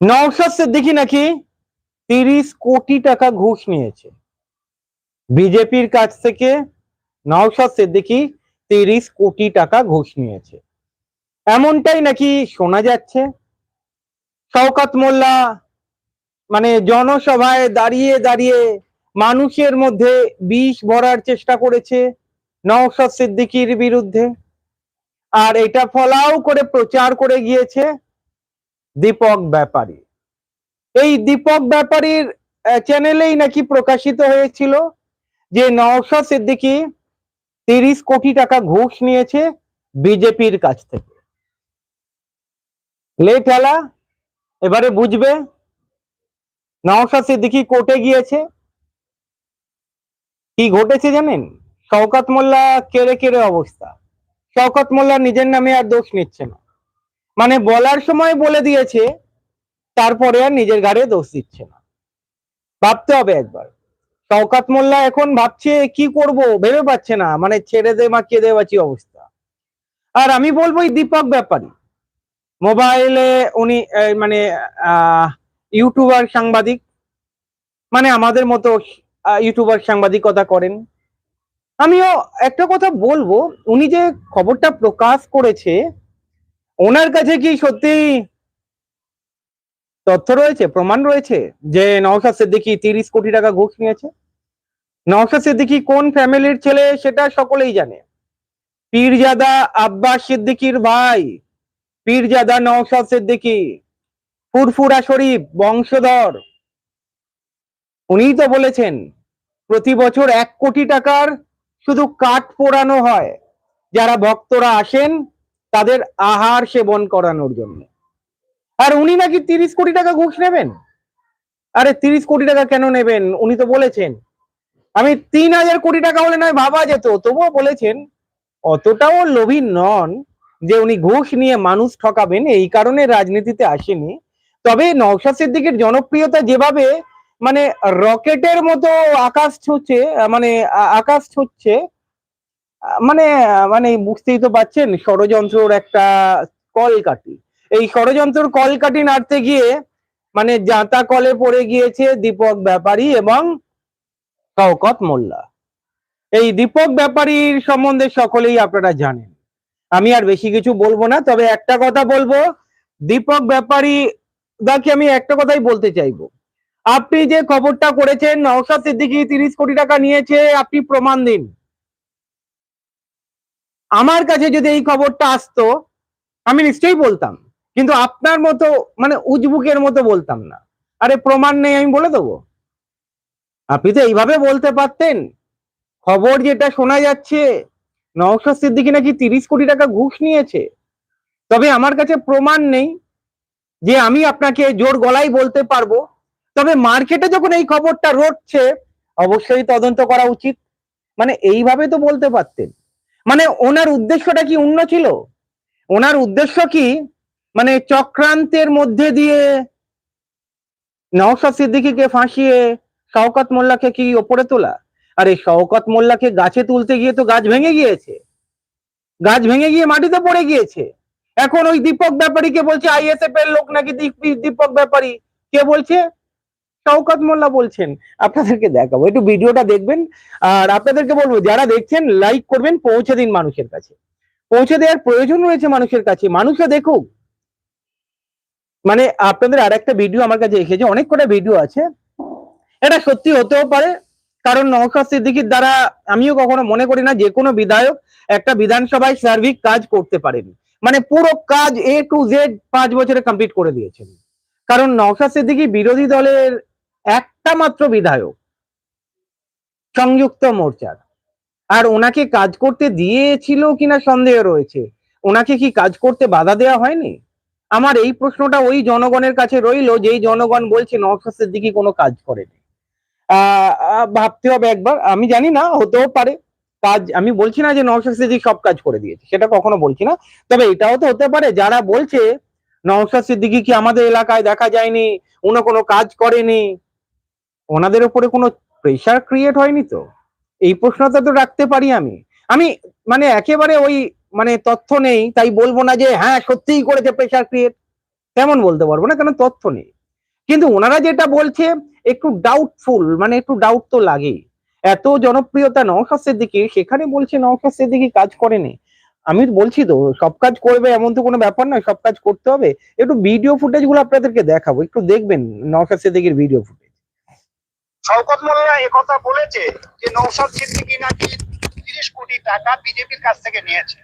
নওশাদ সিদ্দিকি নাকি তিরিশ কোটি টাকা ঘুষ নিয়েছে। বিজেপির কাছ থেকে নওশাদ সিদ্দিকি তিরিশ কোটি টাকা ঘুষ নিয়েছে। এমনটাই নাকি শোনা যাচ্ছে। শওকাত মোল্লা মানে জনসভায় দাঁড়িয়ে দাঁড়িয়ে মানুষের মধ্যে বিষ ভরার চেষ্টা করেছে নওশাদ সিদ্দিকির বিরুদ্ধে। আর এটা ফলাও করে প্রচার করে গিয়েছে দীপক ব্যাপারী। এই দীপক ব্যাপারীর চ্যানেলেই নাকি প্রকাশিত হয়েছিল যে নওশাদ সিদ্দিকী তিরিশ কোটি টাকা ঘুষ নিয়েছে বিজেপির কাছ থেকে। লে এবারে বুঝবে নওশাদ সিদ্দিকী কোর্টে গিয়েছে। কি ঘটেছে জানেন? শওকাত মোল্লা কেড়ে কেড়ে অবস্থা। শওকাত মোল্লা নিজের নামে আর দোষ নিচ্ছে না। মানে বলার সময় বলে দিয়েছে, তারপরে আর নিজের ঘাড়ে দোষ দিচ্ছে না। ভাবতে হবে একবার। শওকাত মোল্লা এখন ভাবছে কি করব, ভেবে পাচ্ছে না মানে ছেড়ে দে মা, কেঁদে বাঁচি অবস্থা। আর আমি বলব দীপক ব্যাপারী। মোবাইলে উনি মানে ইউটিউবার, সাংবাদিক মানে আমাদের মতো ইউটিউবার, সাংবাদিকতা করেন। আমিও একটা কথা বলব, উনি যে খবরটা প্রকাশ করেছে ওনার কাছে কি সত্যি তথ্য রয়েছে, প্রমাণ রয়েছে যে নওশাদ সিদ্দিকী তিরিশ কোটি টাকা ঘুষ নিয়েছে? নওশাদ সিদ্দিকী কোন ফ্যামিলির ছেলে সেটা সকলেই জানে। পীরজাদা আব্বাস সিদ্দিকীর ভাই, পীরজাদা নওশাদ সিদ্দিকী, ফুরফুরা শরীফ, বংশধর। উনিই তো বলেছেন, প্রতি বছর এক কোটি টাকার শুধু কাঠ পোড়ানো হয়। যারা ভক্তরা আসেন তাদের আহার সেবন করানোর জন্য। আর উনি নাকি তিরিশ কোটি টাকা ঘুষ নেবেন? আরে তিরিশ কোটি টাকা কেন নেবেন? উনি তো বলেছেন। আমি তিন হাজার কোটি টাকা হলে নয়, ভাবা যেত। তবুও বলেছেন, অতটাও লোভী নন যে উনি ঘুষ নিয়ে মানুষ ঠকাবেন, এই কারণে রাজনীতিতে আসেনি। তবে নওশাদ সিদ্দিকের জনপ্রিয়তা যেভাবে মানে রকেটের মতো আকাশ ছুঁচ্ছে মানে আকাশ ছুঁচ্ছে মানে মানে বুঝতেই তো পাচ্ছেন ষড়যন্ত্রর একটা কলকাঠি। এই ষড়যন্ত্রর কলকাঠি নাড়তে গিয়ে মানে জাতা কলে পড়ে গিয়েছে দীপক ব্যাপারী এবং শওকত মোল্লা। এই দীপক ব্যাপারীর সম্বন্ধে সকলেই আপনারা জানেন। আমি আর বেশি কিছু বলব না, তবে একটা কথা বলব। দীপক ব্যাপারী, দাকে আমি একটা কথাই বলতে চাইব। আপনি যে খবরটা করেছেন, নওশাদ সিদ্দিকী তিরিশ কোটি টাকা নিয়েছে, আপনি প্রমাণ দিন। আমার কাছে যদি এই খবরটা আসতো, আমি নিশ্চয়ই বলতাম। কিন্তু আপনার মতো মানে উজবুকের মতো বলতাম না। আরে, প্রমাণ নেই, আমি বলে দেবো। আপনি তো এইভাবে বলতে পারতেন। খবর যেটা শোনা যাচ্ছে, নওশাদ সিদ্দিকী নাকি তিরিশ কোটি টাকা ঘুষ নিয়েছে। তবে আমার কাছে প্রমাণ নেই যে আমি আপনাকে জোর গলায় বলতে পারব। তবে মার্কেটে যখন এই খবরটা রটছে, অবশ্যই তদন্ত করা উচিত। মানে এইভাবে তো বলতে পারতেন। মানে ওনার উদ্দেশ্যটা কি অন্য ছিল? ওনার উদ্দেশ্য কি? মানে চক্রান্তের মধ্যে দিয়ে নওশাদ সিদ্দিকীকে ফাঁসিয়ে শওকত মোল্লাকে কি ওপরে তোলা? আরে শওকত মোল্লাকে গাছে তুলতে গিয়ে তো গাছ ভেঙে গিয়েছে। গাছ ভেঙে গিয়ে মাটিতে পড়ে গিয়েছে। এখন ওই দীপক ব্যাপারীকে বলছে আইএসএফ এর লোক নাকি দীপ- দীপক ব্যাপারী? কে বলছে? শওকত মোল্লা বলছেন, আপনাদেরকে দেখাবো। একটু ভিডিওটা দেখবেন, আর আপনাদেরকে বলব, যারা দেখছেন লাইক করবেন, পৌঁছে দিন মানুষের কাছে। পৌঁছে দেওয়ার প্রয়োজন রয়েছে মানুষের কাছে। মানুষও দেখুক। মানে আপনাদের আর একটা ভিডিও আমার কাছে এসেছে, অনেক কটা ভিডিও আছে। এটা সত্যি হতেও পারে, কারণ নওশাদ সিদ্দিকির দ্বারা আমিও কখনো মনে করি না যে কোনো বিধায়ক একটা বিধানসভায় সার্বিক কাজ করতে পারেন। মানে পুরো কাজ এ টু জেড পাঁচ বছরে কমপ্লিট করে দিয়েছেন। কারণ নওশাদ সিদ্দিকি বিরোধী দলের একটা মাত্র বিধায়ক সংযুক্ত মোর্চার। আর ওনাকে কাজ করতে দিয়েছিল কিনা সন্দেহ রয়েছে। ওনাকে কি কাজ করতে বাধা দেওয়া হয়নি? আমার এই প্রশ্নটা ওই জনগণের কাছে রইল যেই জনগণ বলছে নওশাদ সিদ্দিকী কোনো কাজ করেনি। আহ, ভাবতে হবে একবার। আমি জানি না হতেও পারে। কাজ আমি বলছি না যে নওশাদ সিদ্দিকী সব কাজ করে দিয়েছে সেটা কখনো বলছি না। তবে এটাও তো হতে পারে যারা বলছে নওশাদ সিদ্দিকী কি আমাদের এলাকায় দেখা যায়নি উনি কোনো কাজ করেনি ওনাদের উপরে কোনো প্রেশার ক্রিয়েট হয়নি তো? এই প্রশ্নটা তো রাখতে পারি আমি। আমি মানে একেবারে ওই মানে তথ্য নেই, তাই বলব না যে হ্যাঁ সত্যিই করেছে প্রেশার ক্রিয়েট তেমন বলতে পারব না কারণ তথ্য নেই। কিন্তু ওনারা যেটা বলছে, একটু ডাউটফুল মানে একটু ডাউট তো লাগেই। এত জনপ্রিয়তা নওশাদ সিদ্দিকি সেখানে বলছে নওশাদ সিদ্দিকি কাজ করেনি। আমি বলছি তো, সব কাজ করবে এমন তো কোনো ব্যাপার নয়, সব কাজ করতে হবে। একটু ভিডিও ফুটেজগুলো আপনাদেরকে দেখাবো, একটু দেখবেন নওশাদ সিদ্দিকির ভিডিও ফুটেজ শওকত মোল্লা একথা বলেছে যে নৌশাদ সিদ্দিকী নাকি তিরিশ কোটি টাকা বিজেপির কাছ থেকে নিয়েছে।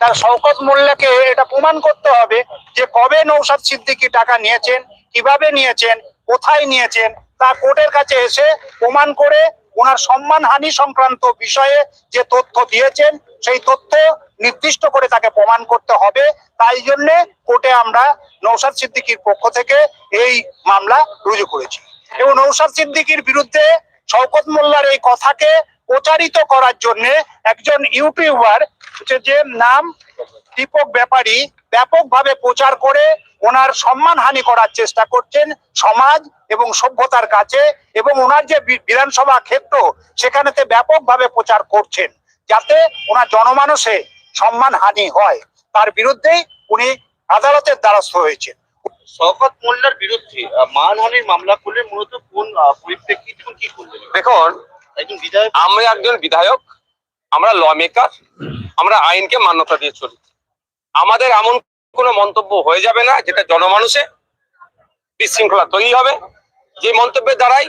তার শওকত মোল্লাকে এটা প্রমাণ করতে হবে যে কবে নৌশাদ সিদ্দিকী টাকা নিয়েছেন, কীভাবে নিয়েছেন, কোথায় নিয়েছেন, তা কোর্টের কাছে এসে প্রমাণ করে ওনার সম্মানহানি সংক্রান্ত বিষয়ে যে তথ্য দিয়েছেন, সেই তথ্য নির্দিষ্ট করে তাকে প্রমাণ করতে হবে। তাই জন্যে কোর্টে আমরা নৌসাদ সিদ্দিকীর পক্ষ থেকে এই মামলা রুজু করেছি। এবং নৌশাদ সিদ্দিকীর বিরুদ্ধে শওকত মোল্লার এই কথাকে প্রচারিত করার জন্য একজন ইউটিউবার যে নাম দীপক ব্যাপারী, ব্যাপকভাবে প্রচার করে ওনার সম্মানহানি করার চেষ্টা করছেন সমাজ এবং সভ্যতার কাছে এবং ওনার যে বিধানসভা ক্ষেত্র, সেখানেতে ব্যাপকভাবে প্রচার করছেন যাতে ওনার জনমানসে সম্মানহানি হয়। তার বিরুদ্ধেই উনি আদালতের দ্বারস্থ হয়েছেন। শওকত মোল্লার বিরুদ্ধে মানহানির মামলা করলে মূলত কোন পরিপ্রেক্ষিতে কি করলেন? দেখুন একজন বিধায়ক? আমরা একজন বিধায়ক আমরা ল মেকার আমরা আইনকে মান্যতা দিয়ে চলি। আমাদের এমন কোনো মন্তব্য হয়ে যাবে না যেটা জনমানুষে বিশৃঙ্খলা তৈরি হবে। যে মন্তব্যের দ্বারাই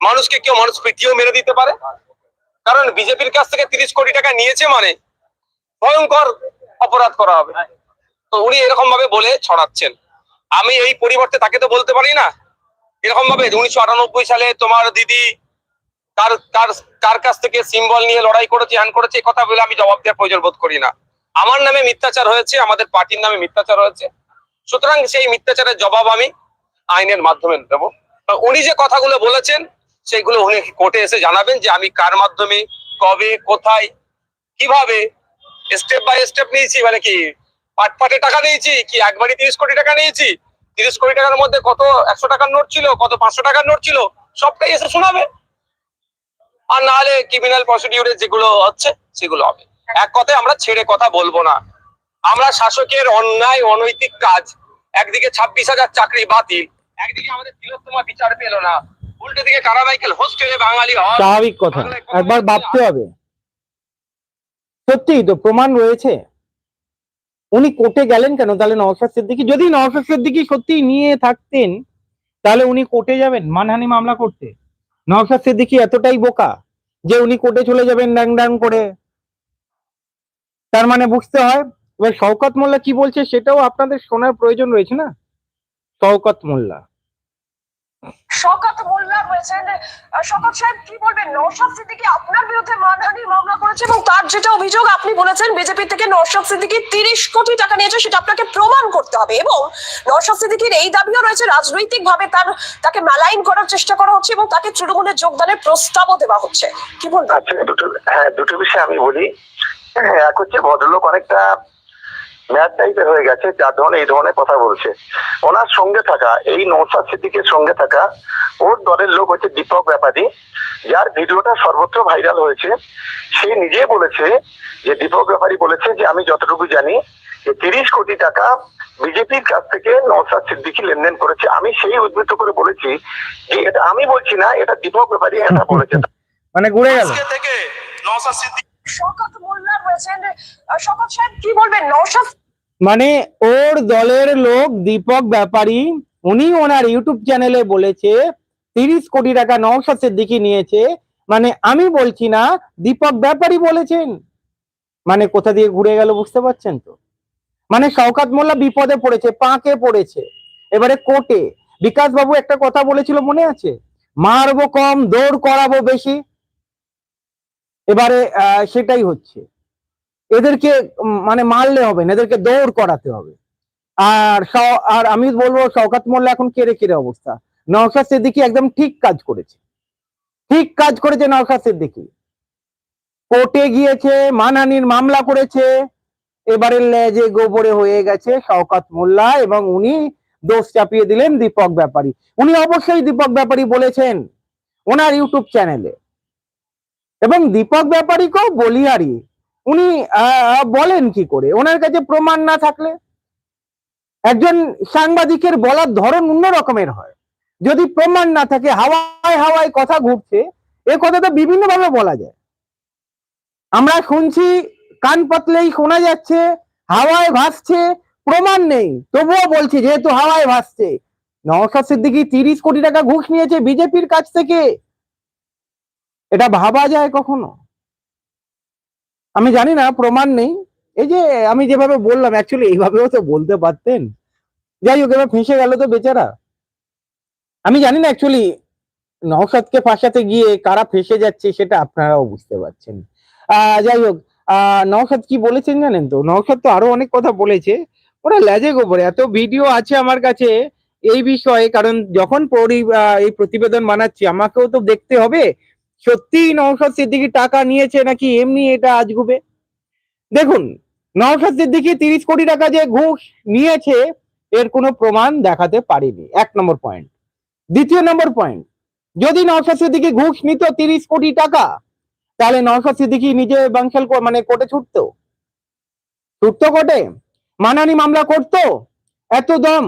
মানুষকে কেউ মানুষ পিটিয়েও মেরে দিতে পারে। কারণ বিজেপির কাছ থেকে তিরিশ কোটি টাকা নিয়েছে মানে ভয়ঙ্কর অপরাধ করা হবে। তো উনি এরকম ভাবে বলে ছড়াচ্ছেন। আমি এই পরিবর্তে তাকে তো বলতে পারি না। এরকম ভাবে? উনিশশো আটানব্বই সালে তোমার দিদি কার কার কার কাছ থেকে সিম্বল নিয়ে লড়াই করেছে হ্যান করেছে, এই কথা বলে আমি জবাব দেওয়ার প্রয়োজন বোধ করি না। আমার নামে মিথ্যাচার হয়েছে, আমাদের পার্টির নামে মিথ্যাচার হয়েছে। সুতরাং সেই মিথ্যাচারের জবাব আমি আইনের মাধ্যমে দেবো। উনি যে কথাগুলো বলেছেন সেইগুলো উনি কোর্টে এসে জানাবেন যে আমি কার মাধ্যমে, কবে, কোথায়, কীভাবে স্টেপ বাই স্টেপ নিয়েছি মানে কি পাট পাটে টাকা নিয়েছি কি একবারই তিরিশ কোটি টাকা নিয়েছি? তিরিশ কোটি টাকার মধ্যে কত একশো টাকার নোট ছিল কত পাঁচশো টাকার নোট ছিল সবটাই এসে শোনাবে। আর না হলে ক্রিমিনাল প্রসিডিউরে যেগুলো হচ্ছে সেগুলো হবে। এক কথায় আমরা ছেড়ে কথা বলব না। আমরা শাসকের অন্যায় অনৈতিক কাজ একদিকে ছাব্বিশ হাজার চাকরি বাতিল একদিকে আমাদের তিলোত্তমা বিচার পেল না। উল্টো দিকে কারাবাইকেল হোস্টেলে বাঙালি স্বাভাবিক কথা। একবার ভাবতে হবে। সত্যিই তো প্রমাণ রয়েছে। উনি কোর্টে গেলেন কেন? তাহলে নওশাদ সিদ্দিকি যদি নওশাদ সিদ্দিকি সত্যি নিয়ে থাকতেন, তাহলে উনি কোর্টে যাবেন? মানহানি মামলা করতে। নওশাদ সিদ্দিকি এতটাই বোকা যে উনি কোর্টে চলে যাবেন ড্যাং ড্যাং করে। তার মানে বুঝতে হয়, এবার শওকত মোল্লা কি বলছে সেটাও আপনাদের শোনার প্রয়োজন রয়েছে না? শওকত মোল্লা। শওকত মোল্লা রয়েছেন আহ, শওকত সাহেব কি বলবেন? নওশাদ সিদ্দিকী আপনার বিরুদ্ধে মানহানির মামলা করেছে এবং তার যেটা অভিযোগ আপনি বলেছেন বিজেপি থেকে নওশাদ সিদ্দিকী তিরিশ কোটি টাকা নিয়েছে সেটা আপনাকে প্রমাণ করতে হবে এবং নওশাদ সিদ্দিকীর এই দাবিও রয়েছে রাজনৈতিক ভাবে তার তাকে মেলাইন করার চেষ্টা করা হচ্ছে এবং তাকে তৃণমূলে যোগদানের প্রস্তাবও দেওয়া হচ্ছে। কি বলবেন? আচ্ছা দুটো হ্যাঁ দুটো বিষয় আমি বলি। হ্যাঁ, এক হচ্ছে ভদ্রলোক অনেকটা ম্যাচ টাইপের হয়ে গেছে যার ধরনের এই ধরনের কথা বলছে। ওনার সঙ্গে থাকা এই নৌসাদ সিদ্দিকের সঙ্গে থাকা ওর দলের লোক হচ্ছে দীপক ব্যাপারী যার ভিডিওটা সর্বত্র ভাইরাল হয়েছে। সে নিজে বলেছে যে দীপক ব্যাপারী বলেছে যে আমি যতটুকু জানি যে তিরিশ কোটি টাকা বিজেপির কাছ থেকে নৌসাদ সিদ্দিকি লেনদেন করেছে। আমি সেই উদ্বৃত্ত করে বলেছি যে এটা আমি বলছি না এটা দীপক ব্যাপারী এটা বলেছে। মানে ঘুরে গেল। থেকে নওশাদ সিদ্দিকী শওকত মোল্লা রয়েছেন। আহ, শওকত সাহেব কি বলবেন? নওশাদ মানে ওর দলের লোক, দীপক ব্যাপারী, উনি ওনার ইউটিউব চ্যানেলে বলেছে, তিরিশ কোটি টাকা নওশাদ সিদ্দিকি নিয়েছে। মানে আমি বলছি না, দীপক ব্যাপারী বলেছেন। মানে কোথা দিয়ে ঘুরে গেল বুঝতে পারছেন তো? মানে শওকাত মোল্লা বিপদে পড়েছে, পাঁকে পড়েছে। এবারে কোর্টে বিকাশ বাবু একটা কথা বলেছিল, মনে আছে? মারবো কম, দৌড় করাবো বেশি। এবারে সেটাই হচ্ছে। এদেরকে মানে মারলে হবে না, এদেরকে দৌড় করাতে হবে। আর আর আমি বলব, শওকাত মোল্লা এখন কেড়ে কেড়ে অবস্থা। নওশাদ সিদ্দিকি একদম ঠিক কাজ করেছে। ঠিক কাজ করেছে নওশাদ সিদ্দিকি। কোর্টে গিয়েছে, মানহানির মামলা করেছে। এবারে লেজে গোবরে হয়ে গেছে শওকাত মোল্লা এবং উনি দোষ চাপিয়ে দিলেন দীপক ব্যাপারী। উনি অবশ্যই দীপক ব্যাপারী বলেছেন ওনার ইউটিউব চ্যানেলে। এবং দীপক ব্যাপারীকেও বলিয়ারি উনি বলেন কি করে? ওনার কাছে প্রমাণ না থাকলে? একজন সাংবাদিকের বলার ধরন অন্য রকমের হয়। যদি প্রমাণ না থাকে, হাওয়ায় হাওয়ায় কথা ঘুরছে, এ কথাটা বিভিন্ন ভাবে বলা যায়। আমরা শুনছি, কান পাতলেই শোনা যাচ্ছে, হাওয়ায় ভাসছে, প্রমাণ নেই। তবুও বলছি, যেহেতু হাওয়ায় ভাসছে, নওশাদ সিদ্দিকি তিরিশ কোটি টাকা ঘুষ নিয়েছে বিজেপির কাছ থেকে। এটা ভাবা যায় কখনো? আমি জানি না, প্রমাণ নেই। এই যে, আমি যেভাবে বললাম অ্যাকচুয়ালি এইভাবেও তো বলতে পারতেন। যাই হোক, এবার ফেঁসে গেল তো বেচারা। আমি জানি না অ্যাকচুয়ালি নওশাদকে ফাঁসাতে গিয়ে কারা ফেঁসে যাচ্ছে, সেটা আপনারাও বুঝতে পারছেন। আহ, যাই হোক নওশাদ কি বলেছেন জানেন তো? নওশাদ তো আরও অনেক কথা বলেছে। ওরা লেজে গোবরে এত ভিডিও আছে আমার কাছে এই বিষয়ে, কারণ যখন এই প্রতিবেদন বানাচ্ছি, আমাকেও তো দেখতে হবে। সত্যিই নওশাদ সিদ্দিকি টাকা নিয়েছে নাকি এমনি এটা আজগুবে? দেখুন, নওশাদ সিদ্দিকি তিরিশ কোটি টাকা যে ঘুষ নিয়েছে, এর কোনো প্রমাণ দেখাতে পারেনি। এক নম্বর পয়েন্ট দ্বিতীয় নম্বর পয়েন্ট যদি নওশাদ সিদ্দিকি ঘুষ নিত তিরিশ কোটি টাকা, তাহলে নওশাদ সিদ্দিকি নিজে বাংশাল মানে কোর্টে ছুটতো? ছুটতো কোর্টে? মানানি মামলা করতো? এত দম?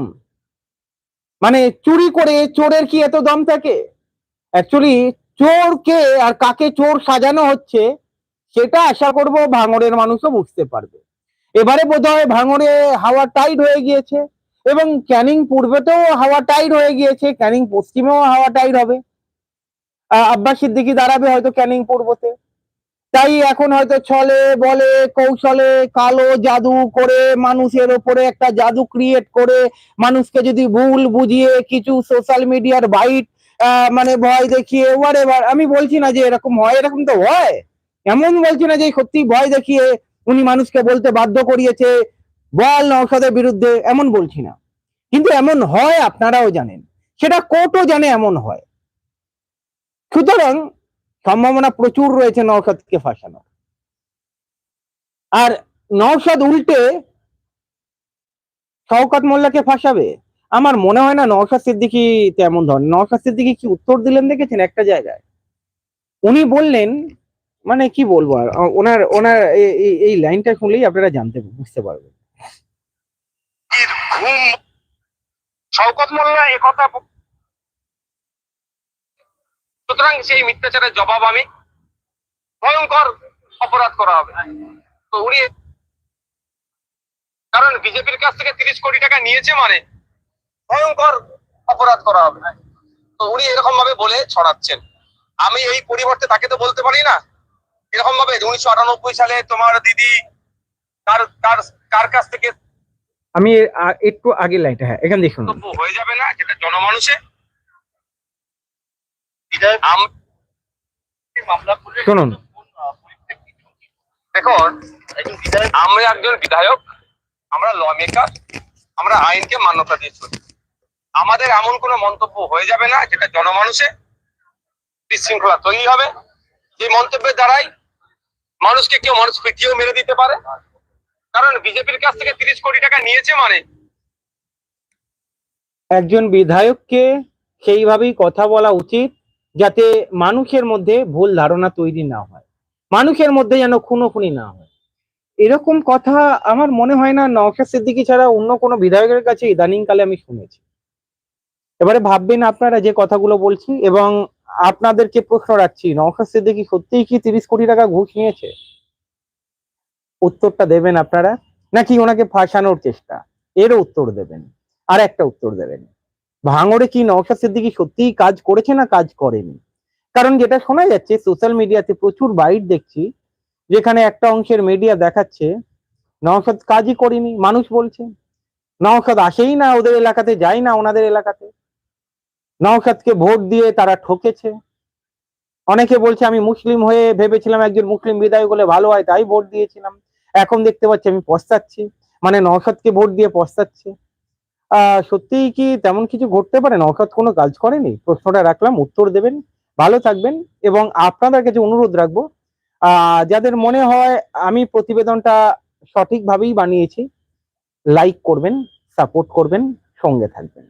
মানে চুরি করে চোরের কি এত দম থাকে? অ্যাকচুয়ালি চোরকে আর কাকে চোর সাজানো হচ্ছে, সেটা আশা করব ভাঙড়ের মানুষও বুঝতে পারবে। এবারে বোধহয় ভাঙড়ে হাওয়া টাইট হয়ে গিয়েছে এবং ক্যানিং পূর্বেতেও হাওয়া টাইট হয়ে গিয়েছে, ক্যানিং পশ্চিমেও হাওয়া টাইট হবে। আব্বাস সিদ্দিকি দাঁড়াবে হয়তো ক্যানিং পূর্বতে। তাই এখন হয়তো ছলে বলে, কৌশলে কালো জাদু করে মানুষের ওপরে একটা জাদু ক্রিয়েট করে মানুষকে যদি ভুল বুঝিয়ে কিছু সোশ্যাল মিডিয়ার বাইট মানে ভয় দেখিয়ে ওয়ারেভার আমি বলছি না যে এরকম হয়, এরকম তো হয়। এমন বলছি না যে সত্যি ভয় দেখিয়ে উনি মানুষকে বলতে বাধ্য করিয়েছে, বল নৌসাদের বিরুদ্ধে, এমন বলছি না। কিন্তু এমন হয়, আপনারাও জানেন। সেটা কোর্টও জানে এমন হয়। সুতরাং সম্ভাবনা প্রচুর রয়েছে নৌসাদকে ফাঁসানোর। আর নৌসাদ উল্টে শওকত মোল্লাকে ফাঁসাবে? আমার মনে হয় না নওশাদ সিদ্দিকি তেমন ধরনের। নওশাদ সিদ্দিকি কি উত্তর দিলেন দেখেছেন একটা জায়গায়? উনি বললেন মানে কি বলব আর ওনার ওনার এই- লাইনটা শুনলেই আপনারা জানতে বুঝতে পারবেন। শওকত মোল্লা সুতরাং সেই মিথ্যাচারের জবাব আমি ভয়ঙ্কর অপরাধ করা হবে। তো উনি কারণ বিজেপির কাছ থেকে তিরিশ কোটি টাকা নিয়েছে মানে ভয়ঙ্কর অপরাধ করা হবে। তো উনি এরকম ভাবে বলে ছড়াচ্ছেন। আমি এই পরিবর্তে তাকে তো বলতে পারি না। এরকম ভাবে উনিশশো আটানব্বই সালে তোমার দিদি কার কার কার কাছ থেকে আমি একটু আগের লাইনটা হ্যাঁ এখান শুনুন হয়ে যাবে না যেটা জনমানুষে। শুনুন। দেখুন আমরা একজন বিধায়ক আমরা ল মেকার আমরা আইনকে মান্যতা দিয়ে চলি। আমাদের এমন কোনো মন্তব্য হয়ে যাবে না, যেটা জনমানুষে বিশৃঙ্খলা তৈরি হবে। যে মন্তব্যের দ্বারাই মানুষকে কেউ মানুষ পিটিয়েও মেরে দিতে পারে। কারণ বিজেপির কাছ থেকে তিরিশ কোটি টাকা নিয়েছে মানে। একজন বিধায়ককে সেইভাবেই কথা বলা উচিত, যাতে মানুষের মধ্যে ভুল ধারণা তৈরি না হয়। মানুষের মধ্যে যেন খুনোখুনি না হয়। এরকম কথা আমার মনে হয় না নওশাদ সিদ্দিকী ছাড়া অন্য কোনো বিধায়কের কাছে ইদানিং কালে আমি শুনেছি। এবারে ভাববেন আপনারা যে কথাগুলো বলছি এবং আপনাদেরকে প্রশ্ন রাখছি, নওশাদ সিদ্দিকী সত্যিই কি তিরিশ কোটি টাকা ঘুষ নিয়েছে? উত্তরটা দেবেন আপনারা, নাকি ওনাকে ফাঁসানোর চেষ্টা? এরও উত্তর দেবেন, আর একটা উত্তর দেবেন। ভাঙড়ে কি নওশাদ সিদ্দিকী সত্যিই কাজ করেছে না কাজ করেনি? কারণ যেটা শোনা যাচ্ছে, সোশ্যাল মিডিয়াতে প্রচুর বাইট দেখছি, যেখানে একটা অংশের মিডিয়া দেখাচ্ছে, নওশাদ কাজই করেনি, মানুষ বলছে। নওশাদ আসেই না ওদের এলাকাতে, যায় না ওনাদের এলাকাতে। নওশাদকে ভোট দিয়ে তারা ঠকেছে। অনেকে বলছে, আমি মুসলিম হয়ে ভেবেছিলাম একজন মুসলিম বিধায়ক হলে ভালো হয়, তাই ভোট দিয়েছিলাম। এখন দেখতে পাচ্ছি, আমি পস্তাচ্ছি। মানে নওশাদকে ভোট দিয়ে পস্তাচ্ছে। সত্যিই কি তেমন কিছু ঘটতে পারে? নওশাদ কোনো কাজ করেনি? প্রশ্নটা রাখলাম, উত্তর দেবেন। ভালো থাকবেন এবং আপনাদের কাছে অনুরোধ রাখব যাদের মনে হয় আমি প্রতিবেদনটা সঠিকভাবেই বানিয়েছি লাইক করবেন সাপোর্ট করবেন, সঙ্গে থাকবেন।